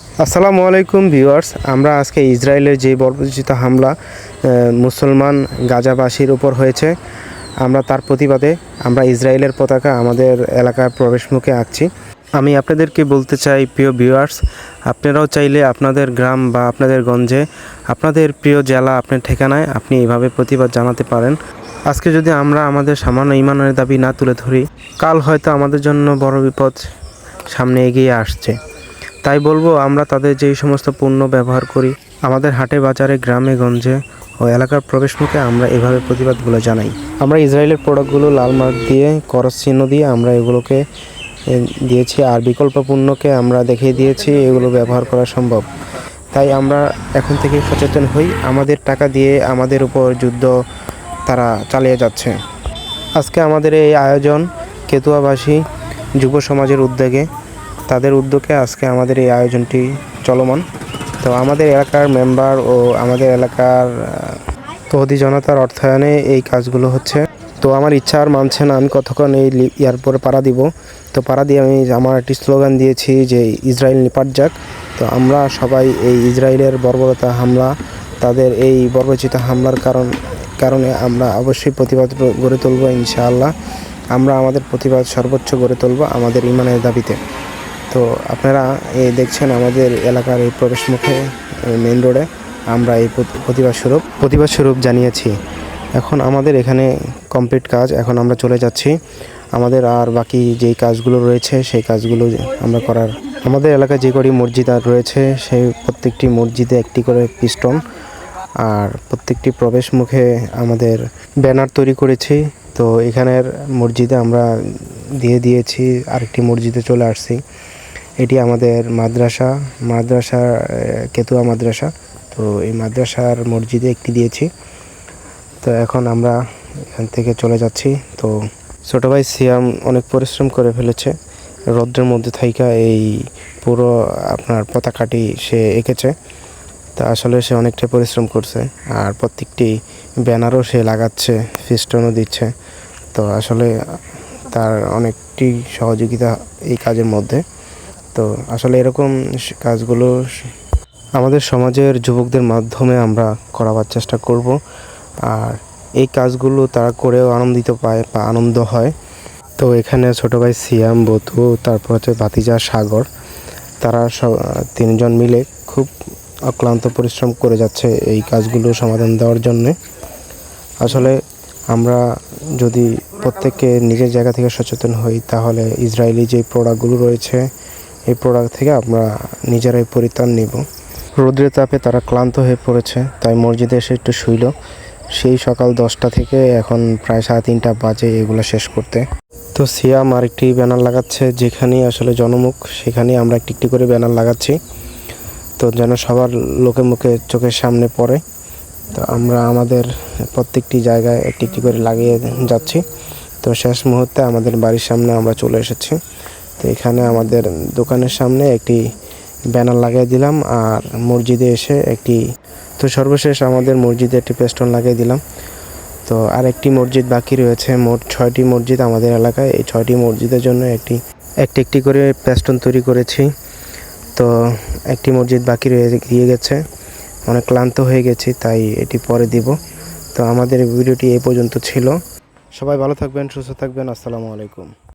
আসসালামু আলাইকুম ভিউয়ার্স, আমরা আজকে ইসরায়েলের যে বর্বরচিত হামলা মুসলমান গাজাবাসীর উপর হয়েছে, আমরা তার প্রতিবাদে আমরা ইসরায়েলের পতাকা আমাদের এলাকার প্রবেশমুখে আঁকছি। আমি আপনাদেরকে বলতে চাই, প্রিয় ভিউয়ার্স, আপনারাও চাইলে আপনাদের গ্রাম বা আপনাদের গঞ্জে, আপনাদের প্রিয় জেলা আপনার ঠিকানায় আপনি এভাবে প্রতিবাদ জানাতে পারেন। আজকে যদি আমরা আমাদের সামান্য ইমানের দাবি না তুলে ধরি, কাল হয়তো আমাদের জন্য বড় বিপদ সামনে এগিয়ে আসছে। তাই বলব, আমরা তাদের যেই সমস্ত পণ্য ব্যবহার করি, আমাদের হাটে, বাজারে, গ্রামে, গঞ্জে ও এলাকার প্রবেশমুখে আমরা এভাবে প্রতিবাদগুলো জানাই। আমরা ইসরায়েলের প্রোডাক্টগুলো লাল মার্ক দিয়ে, করস চিহ্ন দিয়ে আমরা এগুলোকে দিয়েছি আর বিকল্প পণ্যকে আমরা দেখিয়ে দিয়েছি, এগুলো ব্যবহার করা সম্ভব। তাই আমরা এখন থেকে সচেতন হই, আমাদের টাকা দিয়ে আমাদের উপর যুদ্ধ তারা চালিয়ে যাচ্ছে। আজকে আমাদের এই আয়োজন কেতুয়াবাসী যুব সমাজের উদ্যোগে তাদের উদ্যোগে আজকে আমাদের এই আয়োজনটি চলমান। তো আমাদের এলাকার মেম্বার ও আমাদের এলাকার তহদি জনতার অর্থায়নে এই কাজগুলো হচ্ছে। তো আমার ইচ্ছা আর মানছে না, আমি কতক্ষণ এই পরে পাড়া দিব। তো পাড়া দিয়ে আমি, আমার একটি স্লোগান দিয়েছি যে ইসরায়েল নিপাট যাক। তো আমরা সবাই এই ইসরায়েলের বর্বরতা হামলা, তাদের এই বর্বরচিত হামলার কারণ, কারণে আমরা অবশ্যই প্রতিবাদ গড়ে তুলব ইনশাআল্লাহ। আমরা আমাদের প্রতিবাদ সর্বোচ্চ গড়ে তুলব আমাদের ইমানের দাবিতে। তো আপনারা এই দেখছেন আমাদের এলাকার এই প্রবেশমুখে মেন রোডে আমরা এই প্রতি- প্রতিবাদ স্বরূপ প্রতিবাদ স্বরূপ জানিয়েছি। এখন আমাদের এখানে কমপ্লিট কাজ, এখন আমরা চলে যাচ্ছি। আমাদের আর বাকি যেই কাজগুলো রয়েছে, সেই কাজগুলো আমরা করার আমাদের এলাকায় যে কটি মসজিদ আর রয়েছে, সেই প্রত্যেকটি মসজিদে একটি করে পিস্টন আর প্রত্যেকটি প্রবেশ মুখে আমাদের ব্যানার তৈরি করেছি। তো এখানের মসজিদে আমরা দিয়ে দিয়েছি, আরেকটি মসজিদে চলে আসছি। এটি আমাদের মাদ্রাসা মাদ্রাসা কেতুয়া মাদ্রাসা। তো এই মাদ্রাসার মসজিদে একটি দিয়েছি। তো এখন আমরা এখান থেকে চলে যাচ্ছি। তো ছোটো ভাই সিয়াম অনেক পরিশ্রম করে ফেলেছে। রৌদ্রের মধ্যে থাইকা এই পুরো আপনার পতাকাটি সে এঁকেছে। তা আসলে সে অনেকটা পরিশ্রম করছে। আর প্রত্যেকটি ব্যানারও সে লাগাচ্ছে, ফিস্টনও দিচ্ছে। তো আসলে তার অনেকটি সহযোগিতা এই কাজের মধ্যে। তো আসলে এরকম কাজগুলো আমাদের সমাজের যুবকদের মাধ্যমে আমরা করাবার চেষ্টা করব। আর এই কাজগুলো তারা করেও আনন্দিত পায় বা আনন্দ হয়। তো এখানে ছোটো ভাই সিয়াম বধু তারপর হচ্ছে ভাতিজা, সাগর, তারা সব তিনজন মিলে খুব অক্লান্ত পরিশ্রম করে যাচ্ছে এই কাজগুলো সমাধান দেওয়ার জন্যে। আসলে আমরা যদি প্রত্যেকে নিজের জায়গা থেকে সচেতন হই, তাহলে ইসরায়েলি যে প্রোডাক্টগুলো রয়েছে এই প্রোডাক্ট থেকে আমরা নিজেরাই পরিত্রাণ নিব। রৌদ্রের তাপে তারা ক্লান্ত হয়ে পড়েছে, তাই মসজিদে এসে একটু শুইল। সেই সকাল দশটা থেকে এখন প্রায় সাড়ে তিনটা বাজে এগুলো শেষ করতে। তো সিয়াম আরেকটি ব্যানার লাগাচ্ছে, যেখানেই আসলে জনমুখ, সেখানেই আমরা একটি একটি করে ব্যানার লাগাচ্ছি। তো যেন সবার লোকে মুখে চোখের সামনে পড়ে। তো আমরা আমাদের প্রত্যেকটি জায়গায় একটি একটি করে লাগিয়ে যাচ্ছি। তো শেষ মুহূর্তে আমাদের বাড়ির সামনে আমরা চলে এসেছি। তো এখানে আমাদের দোকানের সামনে একটি ব্যানার লাগিয়ে দিলাম আর মসজিদে এসে একটি, তো সর্বশেষ আমাদের মসজিদে একটি পেস্টন লাগিয়ে দিলাম। তো আর একটি মসজিদ বাকি রয়েছে, মোট ছয়টি মসজিদ আমাদের এলাকায়। এই ছয়টি মসজিদের জন্য একটি একটি একটি করে পেস্টন তৈরি করেছি। তো একটি মসজিদ বাকি রয়ে গিয়ে গেছে। অনেক ক্লান্ত হয়ে গেছি, তাই এটি পরে দিব। তো আমাদের ভিডিওটি এই পর্যন্ত ছিল। সবাই ভালো থাকবেন, সুস্থ থাকবেন। আসসালামু আলাইকুম।